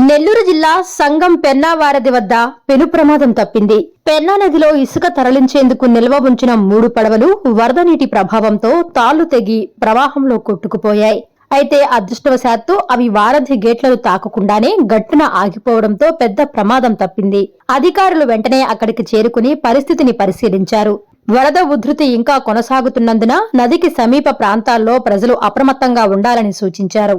నెల్లూరు జిల్లా సంగం పెన్నా వారధి వద్ద పెను ప్రమాదం తప్పింది. పెన్నా నదిలో ఇసుక తరలించేందుకు నిల్వ ఉంచిన మూడు పడవలు వరద నీటి ప్రభావంతో తాళ్ళు తెగి ప్రవాహంలో కొట్టుకుపోయాయి. అయితే అదృష్టవశాత్తు అవి వారధి గేట్లను తాకకుండానే గట్టున ఆగిపోవడంతో పెద్ద ప్రమాదం తప్పింది. అధికారులు వెంటనే అక్కడికి చేరుకుని పరిస్థితిని పరిశీలించారు. వరద ఉధృతి ఇంకా కొనసాగుతున్నందున నదికి సమీప ప్రాంతాల్లో ప్రజలు అప్రమత్తంగా ఉండాలని సూచించారు.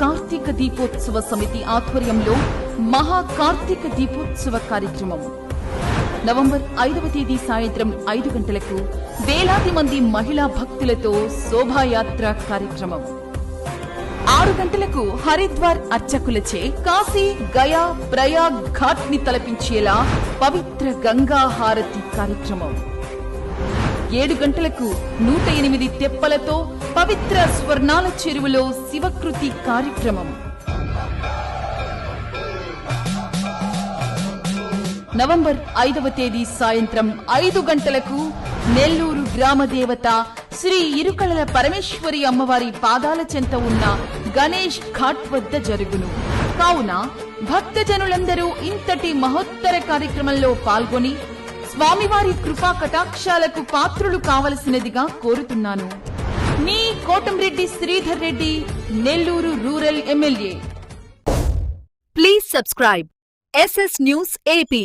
కార్తీక దీపోత్సవ సమితి ఆధ్వర్యంలో మహా కార్తీక దీపోత్సవ కార్యక్రమం. నవంబర్ ఐదవ తేదీ సాయంత్రం ఐదు గంటలకు వేలాది మంది మహిళా భక్తులతో శోభాయాత్ర కార్యక్రమం. ఆరు గంటలకు హరిద్వార్ అర్చకులచే కాశీ గయా ప్రయాగ్ ఘాట్ని తలపించేలా పవిత్ర గంగా హారతి కార్యక్రమం. ఏడు గంటలకు నూట ఎనిమిది తెప్పలతో పవిత్ర స్వర్ణాల చెరువులో శివకృతి కార్యక్రమం. నవంబర్ ఐదవ తేదీ సాయంత్రం ఐదు గంటలకు నెల్లూరు గ్రామదేవత శ్రీ ఇరుకళల పరమేశ్వరి అమ్మవారి పాదాల చెంత ఉన్న గణేష్ ఘాట్ వద్ద జరుగును. కావున భక్తజనులందరూ ఇంతటి మహోత్తర కార్యక్రమంలో పాల్గొని స్వామివారి కృపా కటాక్షాలకు పాత్రులు కావలసినదిగా కోరుతున్నాను. మీ Kotamreddy Sridhar Reddy Nellore rural MLA. Please subscribe SS news AP